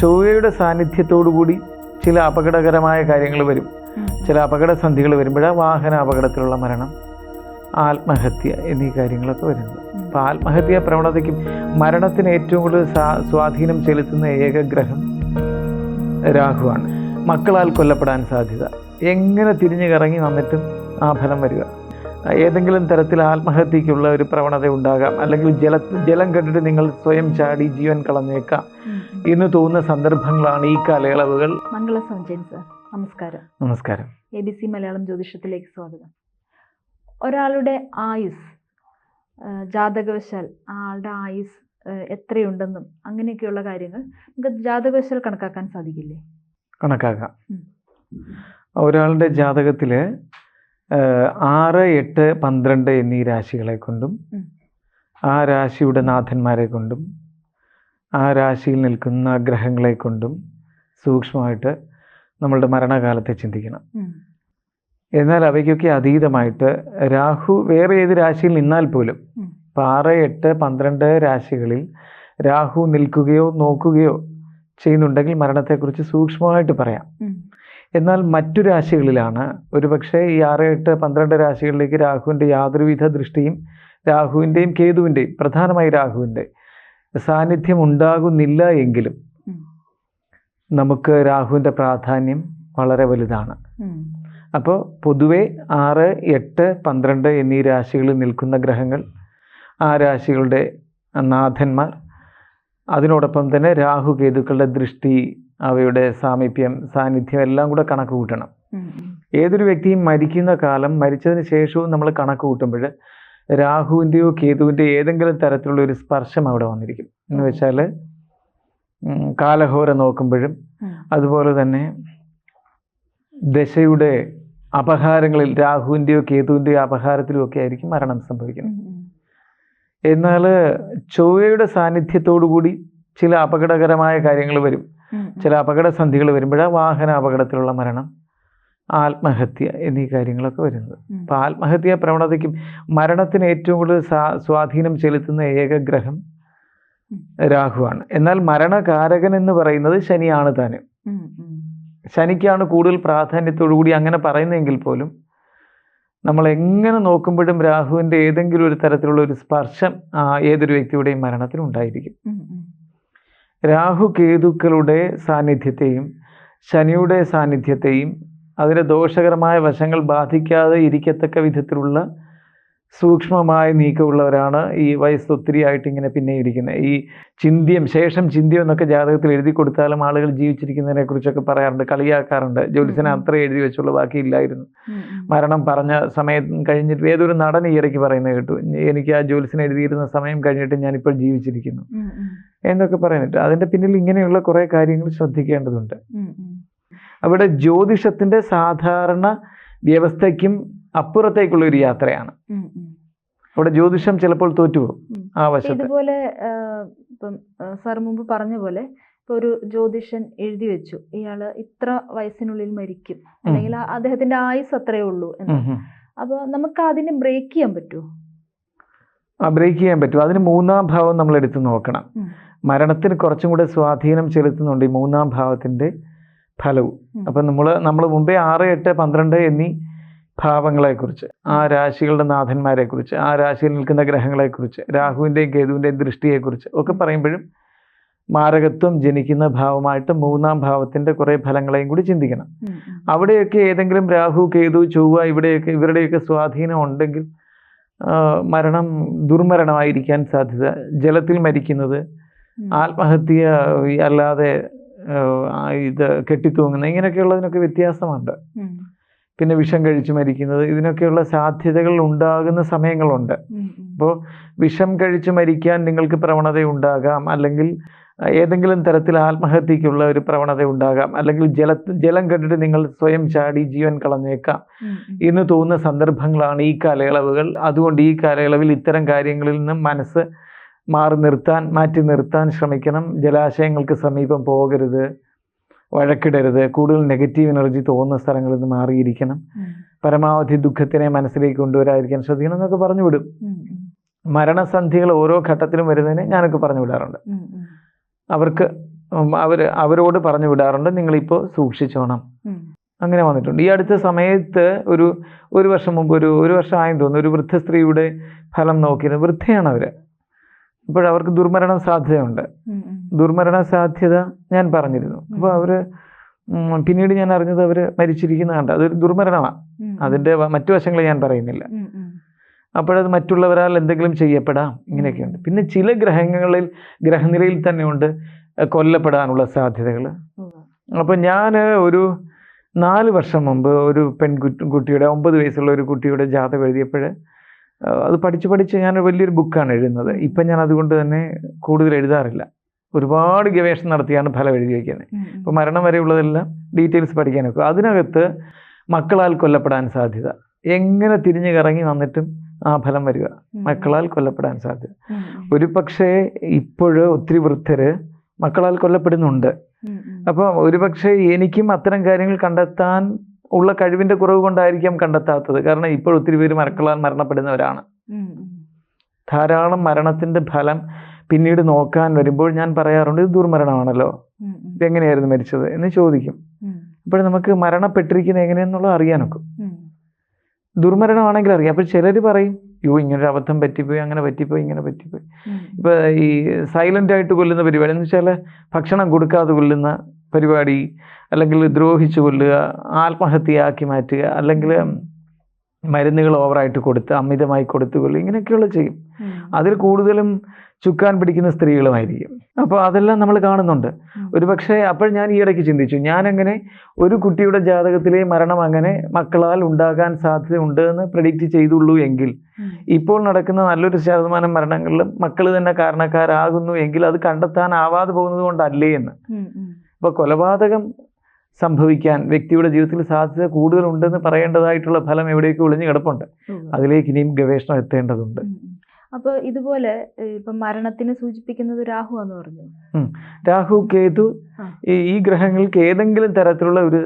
ചൊവ്വയുടെ സാന്നിധ്യത്തോടു കൂടി ചില അപകടകരമായ കാര്യങ്ങൾ വരും. ചില അപകട അപകടസന്ധികൾ വരുമ്പോഴാ വാഹന അപകടത്തിലുള്ള മരണം ആത്മഹത്യ എന്നീ കാര്യങ്ങളൊക്കെ വരുന്നത്. അപ്പോൾ ആത്മഹത്യാ പ്രവണതയ്ക്കും മരണത്തിന് ഏറ്റവും കൂടുതൽ സ്വാധീനം ചെലുത്തുന്ന ഏക ഗ്രഹം രാഹുവാണ്. മക്കളാൽ കൊല്ലപ്പെടാൻ സാധ്യത. എങ്ങനെ തിരിഞ്ഞു കറങ്ങി വന്നിട്ടും ആ ഫലം വരിക. ഏതെങ്കിലും തരത്തിൽ ആത്മഹത്യക്കുള്ള ഒരു പ്രവണത ഉണ്ടാകാം. അല്ലെങ്കിൽ ജല ജലം കണ്ടിട്ട് നിങ്ങൾ സ്വയം ചാടി ജീവൻ കളഞ്ഞേക്കാം. എന്ന് തോന്നുന്ന സന്ദർഭങ്ങളാണ് ഈ കാലയളവുകൾ. മംഗള സഞ്ജയൻ സാർ നമസ്കാരം. നമസ്കാരം. എ ബി സി മലയാളം ജ്യോതിഷത്തിലേക്ക് സ്വാഗതം. ഒരാളുടെ ആയുസ് ജാതകവശാൽ ആളുടെ ആയുസ് എത്രയുണ്ടെന്നും അങ്ങനെയൊക്കെയുള്ള കാര്യങ്ങൾ നമുക്ക് ജാതകവശാൽ കണക്കാക്കാൻ സാധിക്കില്ലേ? കണക്കാക്കാം. ഒരാളുടെ ജാതകത്തിൽ ആറ് എട്ട് പന്ത്രണ്ട് എന്നീ രാശികളെ കൊണ്ടും ആ രാശിയുടെ നാഥന്മാരെ കൊണ്ടും ആ രാശിയിൽ നിൽക്കുന്ന ഗ്രഹങ്ങളെ കൊണ്ടും സൂക്ഷ്മമായിട്ട് നമ്മളുടെ മരണകാലത്തെ ചിന്തിക്കണം. എന്നാൽ അവയ്ക്കൊക്കെ അതീതമായിട്ട് രാഹു വേറെ ഏത് രാശിയിൽ നിന്നാൽ പോലും. ഇപ്പം ആറ് എട്ട് പന്ത്രണ്ട് രാശികളിൽ രാഹു നിൽക്കുകയോ നോക്കുകയോ ചെയ്യുന്നുണ്ടെങ്കിൽ മരണത്തെക്കുറിച്ച് സൂക്ഷ്മമായിട്ട് പറയാം. എന്നാൽ മറ്റു രാശികളിലാണ് ഒരുപക്ഷെ ഈ ആറ് എട്ട് പന്ത്രണ്ട് രാശികളിലേക്ക് രാഹുവിന്റെ യാതൊരുവിധ ദൃഷ്ടിയും രാഹുവിന്റെയും കേതുവിന്റെയും പ്രധാനമായി രാഹുവിന്റെ സാന്നിധ്യം ഉണ്ടാകുന്നില്ല എങ്കിലും നമുക്ക് രാഹുവിന്റെ പ്രാധാന്യം വളരെ വലുതാണ്. അപ്പോൾ പൊതുവെ ആറ് എട്ട് പന്ത്രണ്ട് എന്നീ രാശികളിൽ നിൽക്കുന്ന ഗ്രഹങ്ങൾ ആ രാശികളുടെ നാഥന്മാർ. അതിനോടൊപ്പം തന്നെ രാഹു കേതുക്കളുടെ ദൃഷ്ടി അവയുടെ സാമീപ്യം സാന്നിധ്യം എല്ലാം കൂടെ കണക്ക് കൂട്ടണം. ഏതൊരു വ്യക്തിയും മരിക്കുന്ന കാലം മരിച്ചതിന് ശേഷവും നമ്മൾ കണക്ക് കൂട്ടുമ്പോൾ രാഹുവിന്റെയോ കേതുവിന്റെയോ ഏതെങ്കിലും തരത്തിലുള്ള ഒരു സ്പർശം അവിടെ വന്നിരിക്കും. എന്ന് വെച്ചാൽ കാലഹോര നോക്കുമ്പോഴും അതുപോലെ തന്നെ ദശയുടെ അപഹാരങ്ങളിൽ രാഹുവിന്റെയോ കേതുവിന്റെയോ അപഹാരത്തിലും ഒക്കെ ആയിരിക്കും മരണം സംഭവിക്കുന്നത്. എന്നാൽ ചൊവ്വയുടെ കൂടി ചില അപകടകരമായ കാര്യങ്ങൾ വരും. ചില അപകട അപകടസന്ധികൾ വരുമ്പോഴാണ് വാഹന അപകടത്തിലുള്ള മരണം. ആത്മഹത്യ എന്നീ കാര്യങ്ങളൊക്കെ വരുന്നത്. അപ്പോൾ ആത്മഹത്യ പ്രവണതയ്ക്കും മരണത്തിന് ഏറ്റവും കൂടുതൽ സ്വാധീനം ചെലുത്തുന്ന ഏകഗ്രഹം. രാഹുവാണ് എന്നാൽ മരണകാരകൻ എന്ന് പറയുന്നത് ശനിയാണ് താനും. ശനിക്കാണ് കൂടുതൽ പ്രാധാന്യത്തോടുകൂടി അങ്ങനെ പറയുന്നതെങ്കിൽ പോലും നമ്മൾ എങ്ങനെ നോക്കുമ്പോഴും രാഹുവിന്റെ ഏതെങ്കിലും ഒരു തരത്തിലുള്ള ഒരു സ്പർശം ആ ഏതൊരു വ്യക്തിയുടെയും മരണത്തിൽ ഉണ്ടായിരിക്കും. രാഹു കേതുക്കളുടെ സാന്നിധ്യത്തെയും ശനിയുടെ സാന്നിധ്യത്തെയും അതിന്റെ ദോഷകരമായ വശങ്ങൾ ബാധിക്കാതെ ഇരിക്കത്തക്ക വിധത്തിലുള്ള സൂക്ഷ്മമായ നീക്കമുള്ളവരാണ് ഈ വയസ്സ് ഒത്തിരി ആയിട്ട് ഇങ്ങനെ പിന്നെ ഇരിക്കുന്നത് ഈ ചിന്തിയം ശേഷം ചിന്തിയം എന്നൊക്കെ ജാതകത്തിൽ എഴുതി കൊടുത്താലും ആളുകൾ ജീവിച്ചിരിക്കുന്നതിനെ കുറിച്ചൊക്കെ പറയാറുണ്ട് കളിയാക്കാറുണ്ട്. ജോലിസിനെ അത്ര എഴുതി വെച്ചുള്ള ബാക്കിയില്ലായിരുന്നു. മരണം പറഞ്ഞ സമയം കഴിഞ്ഞിട്ട് ഏതൊരു നടൻ ഈ ഇടയ്ക്ക് പറയുന്നത് കേട്ടു. എനിക്ക് ആ ജോലിസിനെ എഴുതിയിരുന്ന സമയം കഴിഞ്ഞിട്ട് ഞാനിപ്പോൾ ജീവിച്ചിരിക്കുന്നു. എന്നൊക്കെ പറയുന്നുണ്ട് അതിന്റെ പിന്നിൽ ഇങ്ങനെയുള്ള കുറേ കാര്യങ്ങൾ ശ്രദ്ധിക്കേണ്ടതുണ്ട്. അവിടെ ജ്യോതിഷത്തിന്റെ സാധാരണ വ്യവസ്ഥയ്ക്കും അപ്പുറത്തേക്കുള്ള ഒരു യാത്രയാണ്. അവിടെ ജ്യോതിഷം ചിലപ്പോൾ തോറ്റുപോകും. ആ വശത്ത്. ഇതുപോലെ ഇപ്പം സാർ മുമ്പ് പറഞ്ഞ പോലെ ഇപ്പൊ ഒരു ജ്യോതിഷൻ എഴുതി വെച്ചു. ഇയാൾ ഇത്ര വയസ്സിനുള്ളിൽ മരിക്കും. അല്ലെങ്കിൽ അദ്ദേഹത്തിന്റെ ആയുസ് അത്രേ ഉള്ളൂ എന്ന്. അപ്പൊ നമുക്ക് അതിനെ ബ്രേക്ക് ചെയ്യാൻ പറ്റുമോ ആ ബ്രേക്ക് ചെയ്യാൻ പറ്റും. അതിന് മൂന്നാം ഭാവം നമ്മൾ എടുത്ത് നോക്കണം മരണത്തിന് കുറച്ചും കൂടെ സ്വാധീനം ചെലുത്തുന്നുണ്ട് ഈ മൂന്നാം ഭാവത്തിന്റെ ഫലവും. അപ്പം നമ്മൾ നമ്മൾ മുമ്പേ ആറ് എട്ട് പന്ത്രണ്ട് എന്നീ ഭാവങ്ങളെക്കുറിച്ച് ആ രാശികളുടെ നാഥന്മാരെക്കുറിച്ച് ആ രാശിയിൽ നിൽക്കുന്ന ഗ്രഹങ്ങളെക്കുറിച്ച് രാഹുവിന്റെയും കേതുവിന്റെയും ദൃഷ്ടിയെക്കുറിച്ച് ഒക്കെ പറയുമ്പോഴും മാരകത്വം ജനിക്കുന്ന ഭാവമായിട്ട് മൂന്നാം ഭാവത്തിന്റെ കുറേ ഫലങ്ങളെയും കൂടി ചിന്തിക്കണം. അവിടെയൊക്കെ ഏതെങ്കിലും രാഹു കേതു ചൊവ്വ ഇവിടെയൊക്കെ ഇവരുടെയൊക്കെ സ്വാധീനം ഉണ്ടെങ്കിൽ മരണം ദുർമരണമായിരിക്കാൻ സാധ്യത ജലത്തിൽ മരിക്കുന്നത് ആത്മഹത്യ അല്ലാതെ ഇത് കെട്ടിത്തൂങ്ങുന്ന ഇങ്ങനെയൊക്കെയുള്ളതിനൊക്കെ വ്യത്യാസമുണ്ട്. പിന്നെ വിഷം കഴിച്ചു മരിക്കുന്നത് ഇതിനൊക്കെയുള്ള സാധ്യതകൾ ഉണ്ടാകുന്ന സമയങ്ങളുണ്ട്. അപ്പോൾ വിഷം കഴിച്ചു മരിക്കാൻ നിങ്ങൾക്ക് പ്രവണത ഉണ്ടാകാം അല്ലെങ്കിൽ ഏതെങ്കിലും തരത്തിൽ ആത്മഹത്യക്കുള്ള ഒരു പ്രവണത ഉണ്ടാകാം അല്ലെങ്കിൽ ജല ജലം കണ്ടിട്ട് നിങ്ങൾ സ്വയം ചാടി ജീവൻ കളഞ്ഞേക്കാം. എന്ന് തോന്നുന്ന സന്ദർഭങ്ങളാണ് ഈ കാലയളവുകൾ അതുകൊണ്ട് ഈ കാലയളവിൽ ഇത്തരം കാര്യങ്ങളിൽ നിന്നും മനസ്സ് മാറി നിർത്താൻ മാറ്റി നിർത്താൻ ശ്രമിക്കണം. ജലാശയങ്ങൾക്ക് സമീപം പോകരുത് വഴക്കിടരുത്. കൂടുതൽ നെഗറ്റീവ് എനർജി തോന്നുന്ന സ്ഥലങ്ങളിൽ നിന്ന് മാറിയിരിക്കണം. പരമാവധി ദുഃഖത്തിനെ മനസ്സിലേക്ക് കൊണ്ടുവരാതിരിക്കാൻ ശ്രദ്ധിക്കണം എന്നൊക്കെ പറഞ്ഞു വിടും. മരണസന്ധികൾ ഓരോ ഘട്ടത്തിലും വരുന്നതിനെ ഞാനൊക്കെ പറഞ്ഞു വിടാറുണ്ട്. അവർക്ക് അവർ അവരോട് പറഞ്ഞു വിടാറുണ്ട്. നിങ്ങളിപ്പോൾ സൂക്ഷിച്ചോണം. അങ്ങനെ വന്നിട്ടുണ്ട്. ഈ അടുത്ത സമയത്ത് ഒരു ഒരു വർഷം മുമ്പ് ഒരു ഒരു വർഷം ആയെന്ന് തോന്നുന്നു. ഒരു വൃദ്ധ സ്ത്രീയുടെ ഫലം നോക്കിയിരുന്നു. വൃദ്ധയാണ് അവർ ഇപ്പോഴവർക്ക് ദുർമരണ സാധ്യതയുണ്ട്. ദുർമരണ സാധ്യത ഞാൻ പറഞ്ഞിരുന്നു അപ്പോൾ അവർ പിന്നീട് ഞാൻ അറിഞ്ഞത് അവർ മരിച്ചിരിക്കുന്ന കണ്ട അതൊരു ദുർമരണമാണ്. അതിന്റെ മറ്റു വശങ്ങൾ ഞാൻ പറയുന്നില്ല. അപ്പോഴത് മറ്റുള്ളവരാൽ എന്തെങ്കിലും ചെയ്യപ്പെടാം ഇങ്ങനെയൊക്കെയുണ്ട് പിന്നെ ചില ഗ്രഹങ്ങളിൽ ഗ്രഹനിലയിൽ തന്നെ ഉണ്ട് കൊല്ലപ്പെടാനുള്ള സാധ്യതകൾ. അപ്പോൾ ഞാൻ ഒരു നാല് വർഷം മുമ്പ് ഒരു പെൺകുട്ടി കുട്ടിയുടെ ഒമ്പത് വയസ്സുള്ള ഒരു കുട്ടിയുടെ ജാതകം എഴുതിയപ്പോൾ അത് പഠിച്ച് പഠിച്ച് ഞാൻ വലിയൊരു ബുക്കാണ് എഴുതുന്നത്. ഇപ്പം ഞാൻ അതുകൊണ്ട് തന്നെ കൂടുതൽ എഴുതാറില്ല. ഒരുപാട് ഗവേഷണം നടത്തിയാണ് ഫലം എഴുതി വയ്ക്കുന്നത്. ഇപ്പോൾ മരണം വരെയുള്ളതെല്ലാം ഡീറ്റെയിൽസ് പഠിക്കാനൊക്കെ. അതിനകത്ത് മക്കളാൽ കൊല്ലപ്പെടാൻ സാധ്യത. എങ്ങനെ തിരിഞ്ഞു കറങ്ങി വന്നിട്ടും ആ ഫലം വരിക. മക്കളാൽ കൊല്ലപ്പെടാൻ സാധ്യത. ഒരു പക്ഷേ ഇപ്പോഴ് ഒത്തിരി വൃദ്ധര് മക്കളാൽ കൊല്ലപ്പെടുന്നുണ്ട്. അപ്പം ഒരുപക്ഷെ എനിക്കും അത്തരം കാര്യങ്ങൾ കണ്ടെത്താൻ ഉള്ള കഴിവിന്റെ കുറവ് കൊണ്ടായിരിക്കാം കണ്ടെത്താത്തത്. കാരണം ഇപ്പോൾ ഒത്തിരി പേര് മരക്കളാൽ മരണപ്പെടുന്നവരാണ്. ധാരാളം മരണത്തിന്റെ ഫലം പിന്നീട് നോക്കാൻ വരുമ്പോൾ ഞാൻ പറയാറുണ്ട് ഇത് ദുർമരണമാണല്ലോ. ഇത് എങ്ങനെയായിരുന്നു ഇതെങ്ങനെയായിരുന്നു മരിച്ചത് എന്ന് ചോദിക്കും. അപ്പോൾ നമുക്ക് മരണപ്പെട്ടിരിക്കുന്നത് എങ്ങനെയെന്നുള്ളത് അറിയാനൊക്കും. ദുർമരണമാണെങ്കിൽ അറിയാം. അപ്പോൾ ചിലർ പറയും യോ ഇങ്ങനൊരു അബദ്ധം പറ്റിപ്പോയി അങ്ങനെ പറ്റിപ്പോയി ഇങ്ങനെ പറ്റിപ്പോയി. ഇപ്പോൾ ഈ സൈലന്റ് ആയിട്ട് കൊല്ലുന്ന പരിപാടി എന്ന് വെച്ചാൽ ഭക്ഷണം കൊടുക്കാതെ കൊല്ലുന്ന പരിപാടി അല്ലെങ്കിൽ ദ്രോഹിച്ചു കൊല്ലുക ആത്മഹത്യയാക്കി മാറ്റുക അല്ലെങ്കിൽ മരുന്നുകൾ ഓവറായിട്ട് കൊടുത്ത് അമിതമായി കൊടുത്തു കൊല്ലുക ഇങ്ങനെയൊക്കെയുള്ള ചെയ്യും. അതിൽ കൂടുതലും ചുക്കാൻ പിടിക്കുന്ന സ്ത്രീകളുമായിരിക്കും. അപ്പോൾ അതെല്ലാം നമ്മൾ കാണുന്നുണ്ട്. ഉം. ഒരു പക്ഷേ അപ്പോൾ ഞാൻ ഈ ഇടയ്ക്ക് ചിന്തിച്ചു ഞാനങ്ങനെ ഒരു കുട്ടിയുടെ ജാതകത്തിലെ മരണം അങ്ങനെ മക്കളാൽ ഉണ്ടാകാൻ സാധ്യതയുണ്ട് എന്ന് പ്രഡിക്റ്റ് ചെയ്തുള്ളൂ എങ്കിൽ ഇപ്പോൾ നടക്കുന്ന നല്ലൊരു ശതമാനം മരണങ്ങളിലും മക്കൾ തന്നെ കാരണക്കാരാകുന്നു എങ്കിൽ അത് കണ്ടെത്താനാവാതെ പോകുന്നത് കൊണ്ടല്ലേ എന്ന്. അപ്പോൾ കൊലപാതകം സംഭവിക്കാൻ വ്യക്തിയുടെ ജീവിതത്തിൽ സാധ്യത കൂടുതലുണ്ടെന്ന് പറയേണ്ടതായിട്ടുള്ള ഫലം എവിടെയൊക്കെ ഒളിഞ്ഞു കിടപ്പുണ്ട്. അതിലേക്ക് ഇനിയും ഗവേഷണം എത്തേണ്ടതുണ്ട്. ഉം, ഉം. അപ്പൊ ഇതുപോലെ ഇപ്പൊ മരണത്തിന് സൂചിപ്പിക്കുന്നത് രാഹു എന്ന് പറഞ്ഞു രാഹു കേതു ഈ ഗ്രഹങ്ങൾക്ക് ഏതെങ്കിലും തരത്തിലുള്ള ഒരു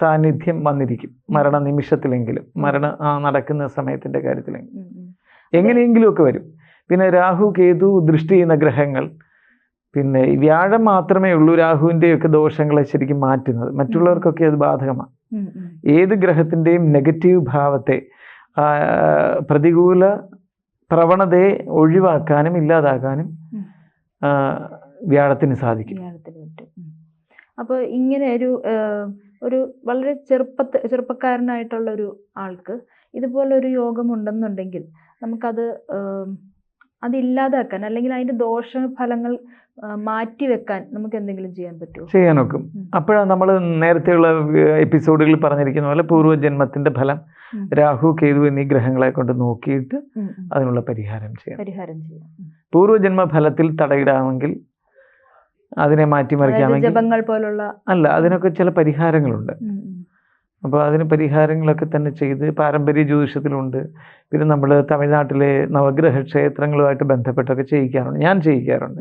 സാന്നിധ്യം വന്നിരിക്കും. മരണ നിമിഷത്തിലെങ്കിലും. മരണ നടക്കുന്ന സമയത്തിന്റെ കാര്യത്തിലെങ്കിലും. എങ്ങനെയെങ്കിലും ഒക്കെ എങ്ങനെയെങ്കിലുമൊക്കെ വരും. പിന്നെ രാഹു കേതു ദൃഷ്ടി ചെയ്യുന്ന ഗ്രഹങ്ങൾ പിന്നെ ഈ വ്യാഴം മാത്രമേ ഉള്ളൂ രാഹുവിന്റെയൊക്കെ ദോഷങ്ങളെ ശരിക്കും മാറ്റുന്നത്. മറ്റുള്ളവർക്കൊക്കെ അത് ബാധകമാണ്. ഏത് ഗ്രഹത്തിന്റെയും നെഗറ്റീവ് ഭാവത്തെ പ്രതികൂല പ്രവണതയെ ഒഴിവാക്കാനും ഇല്ലാതാക്കാനും വ്യാഴത്തിന് സാധിക്കും. അപ്പോൾ അപ്പൊ ഇങ്ങനെ ഒരു ഒരു വളരെ ചെറുപ്പത്ത് ചെറുപ്പക്കാരനായിട്ടുള്ള ഒരു ആൾക്ക് ഇതുപോലൊരു യോഗമുണ്ടെന്നുണ്ടെങ്കിൽ യോഗം ഉണ്ടെന്നുണ്ടെങ്കിൽ നമുക്കത് അതില്ലാതാക്കാൻ അല്ലെങ്കിൽ അതിന്റെ ദോഷഫലങ്ങൾ മാറ്റി വെക്കാൻ നമുക്ക് എന്തെങ്കിലും ചെയ്യാൻ പറ്റുമോ? ചെയ്യാനൊക്കും. നോക്കും അപ്പോഴാണ് നമ്മൾ നേരത്തെയുള്ള എപ്പിസോഡുകളിൽ പറഞ്ഞിരിക്കുന്ന പോലെ പൂർവജന്മത്തിന്റെ ഫലം രാഹു കേതു എന്നീ ഗ്രഹങ്ങളെ കൊണ്ട് നോക്കിയിട്ട്. അതിനുള്ള പരിഹാരം ചെയ്യാം. പരിഹാരം ചെയ്യാം. പൂർവജന്മ ഫലത്തിൽ തടയിടാമെങ്കിൽ അതിനെ മാറ്റിമറിക്കാമെങ്കിൽ ജപങ്ങൾ പോലുള്ള അല്ല അതിനൊക്കെ ചില പരിഹാരങ്ങളുണ്ട്. അപ്പോൾ അതിന് പരിഹാരങ്ങളൊക്കെ തന്നെ ചെയ്ത് പാരമ്പര്യ ജ്യോതിഷത്തിലുണ്ട്. പിന്നെ നമ്മൾ തമിഴ്നാട്ടിലെ നവഗ്രഹ ക്ഷേത്രങ്ങളുമായിട്ട് ബന്ധപ്പെട്ടൊക്കെ ചെയ്യിക്കാറുണ്ട്. ഞാൻ ചെയ്യിക്കാറുണ്ട്.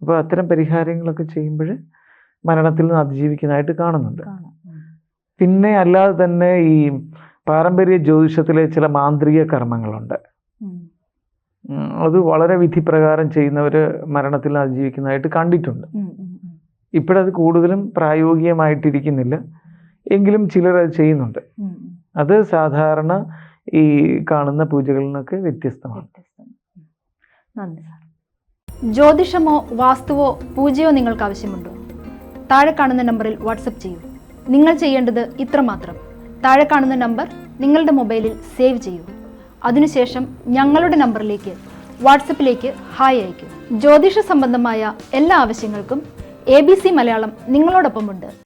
അപ്പോൾ അത്തരം പരിഹാരങ്ങളൊക്കെ ചെയ്യുമ്പോൾ മരണത്തിൽ നിന്ന് അതിജീവിക്കുന്നതായിട്ട് കാണുന്നുണ്ട്. പിന്നെ അല്ലാതെ തന്നെ ഈ പാരമ്പര്യ ജ്യോതിഷത്തിലെ ചില മാന്ത്രിക കർമ്മങ്ങളുണ്ട്. അത് വളരെ വിധിപ്രകാരം ചെയ്യുന്നവർ മരണത്തിൽ അതിജീവിക്കുന്നതായിട്ട് കണ്ടിട്ടുണ്ട്. ഇപ്പോഴത് കൂടുതലും പ്രായോഗികമായിട്ടിരിക്കുന്നില്ല. എങ്കിലും ചിലർ അത് ചെയ്യുന്നുണ്ട്. അത് സാധാരണ ഈ കാണുന്ന പൂജകളിൽ നിന്നൊക്കെ വ്യത്യസ്തമാണ്. ജ്യോതിഷമോ വാസ്തുവോ പൂജയോ നിങ്ങൾക്ക് ആവശ്യമുണ്ടോ? താഴെ കാണുന്ന നമ്പറിൽ വാട്സപ്പ് ചെയ്യൂ. നിങ്ങൾ ചെയ്യേണ്ടത് ഇത്ര മാത്രം. താഴെ കാണുന്ന നമ്പർ നിങ്ങളുടെ മൊബൈലിൽ സേവ് ചെയ്യൂ. അതിനുശേഷം ഞങ്ങളുടെ നമ്പറിലേക്ക് വാട്സപ്പിലേക്ക് ഹായ് അയയ്ക്കൂ. ജ്യോതിഷ സംബന്ധമായ എല്ലാ ആവശ്യങ്ങൾക്കും എ ബി സി മലയാളം നിങ്ങളോടൊപ്പമുണ്ട്.